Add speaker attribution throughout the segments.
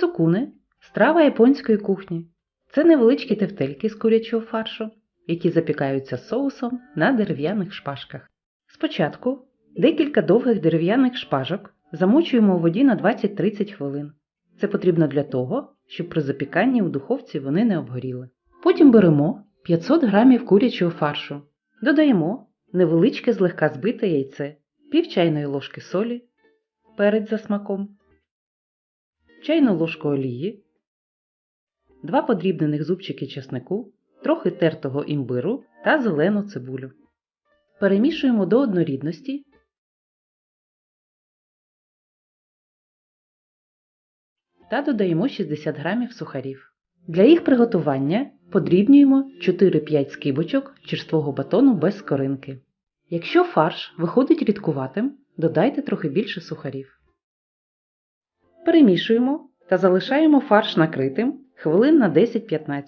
Speaker 1: Цукуни страва японської кухні. Це невеличкі тефтельки з курячого фаршу, які запікаються соусом на дерев'яних шпажках. Спочатку декілька довгих дерев'яних шпажок замочуємо у воді на 20-30 хвилин. Це потрібно для того, щоб при запіканні у духовці вони не обгоріли. Потім беремо 500 г курячого фаршу, додаємо невеличке злегка збите яйце, пів чайної ложки солі, перець за смаком, чайну ложку олії, 2 подрібнених зубчики чеснику, трохи тертого імбиру та зелену цибулю. Перемішуємо до однорідності. Та додаємо 60 г сухарів. Для їх приготування подрібнюємо 4-5 скибочок черствого батону без скоринки. Якщо фарш виходить рідкуватим, додайте трохи більше сухарів. Перемішуємо та залишаємо фарш накритим хвилин на 10-15,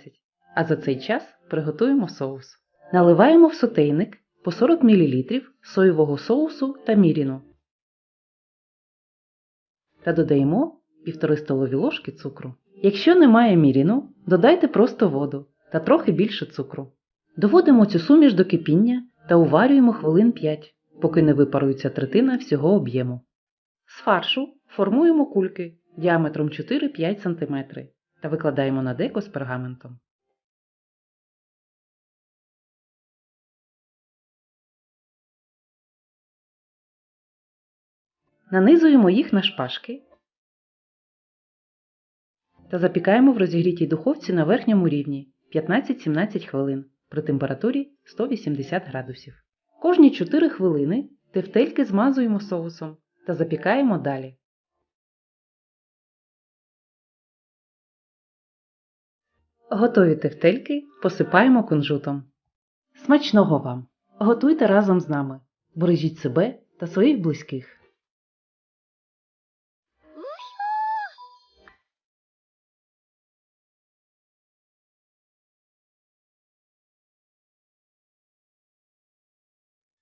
Speaker 1: а за цей час приготуємо соус. Наливаємо в сотейник по 40 мл соєвого соусу та міріну та додаємо 1,5 столові ложки цукру. Якщо немає міріну, додайте просто воду та трохи більше цукру. Доводимо цю суміш до кипіння та уварюємо хвилин 5, поки не випарується третина всього об'єму. З фаршу формуємо кульки діаметром 4-5 см та викладаємо на деко з пергаментом. Нанизуємо їх на шпажки та запікаємо в розігрітій духовці на верхньому рівні 15-17 хвилин при температурі 180 градусів. Кожні 4 хвилини тефтельки змазуємо соусом та запікаємо далі. Готові тефтельки посипаємо кунжутом. Смачного вам! Готуйте разом з нами. Бережіть себе та своїх близьких.